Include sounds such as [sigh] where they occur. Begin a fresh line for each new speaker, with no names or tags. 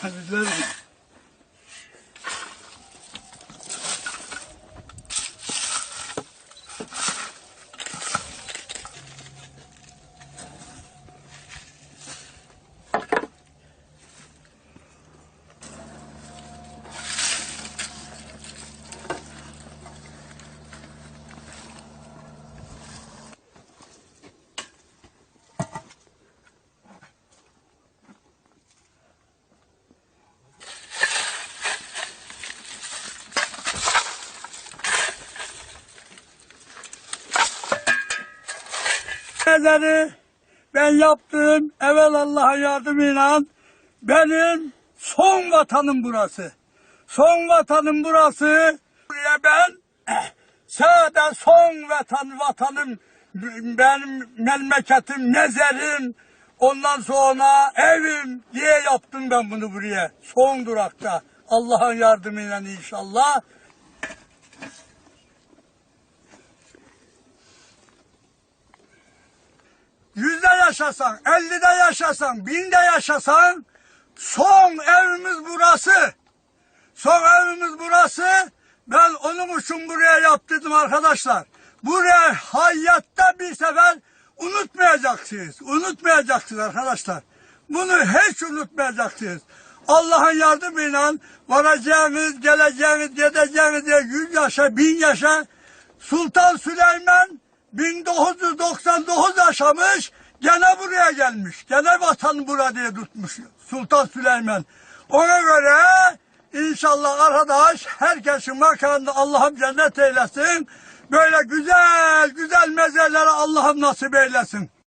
他是真的。Neleri ben yaptım evvel Allah'ın yardımıyla benim son vatanım burası. Son vatanım burası. Buraya ben eh, [clears throat] sade son vatan vatanım benim memleketim, nezerim, ondan sonra evim diye yaptım ben bunu buraya. Son durakta. Allah'ın yardımıyla inşallah. Yaşasan, ellide yaşasan, binde yaşasan son evimiz burası. Son evimiz burası. Ben onun için buraya yaptırdım arkadaşlar. Buraya hayatta bir sefer unutmayacaksınız. Unutmayacaksınız arkadaşlar. Bunu hiç unutmayacaksınız. Allah'ın yardımıyla varacağınız, geleceğiniz, gideceğiniz diye 100 yaşa, 1000 yaşa Sultan Süleyman 1999 yaşamış, gene buraya gelmiş. Gene vatan bura diye tutmuş Sultan Süleyman. Ona göre inşallah arkadaş herkesin makamında Allah'ım cennet eylesin. Böyle güzel güzel mezelere Allah'ım nasip eylesin.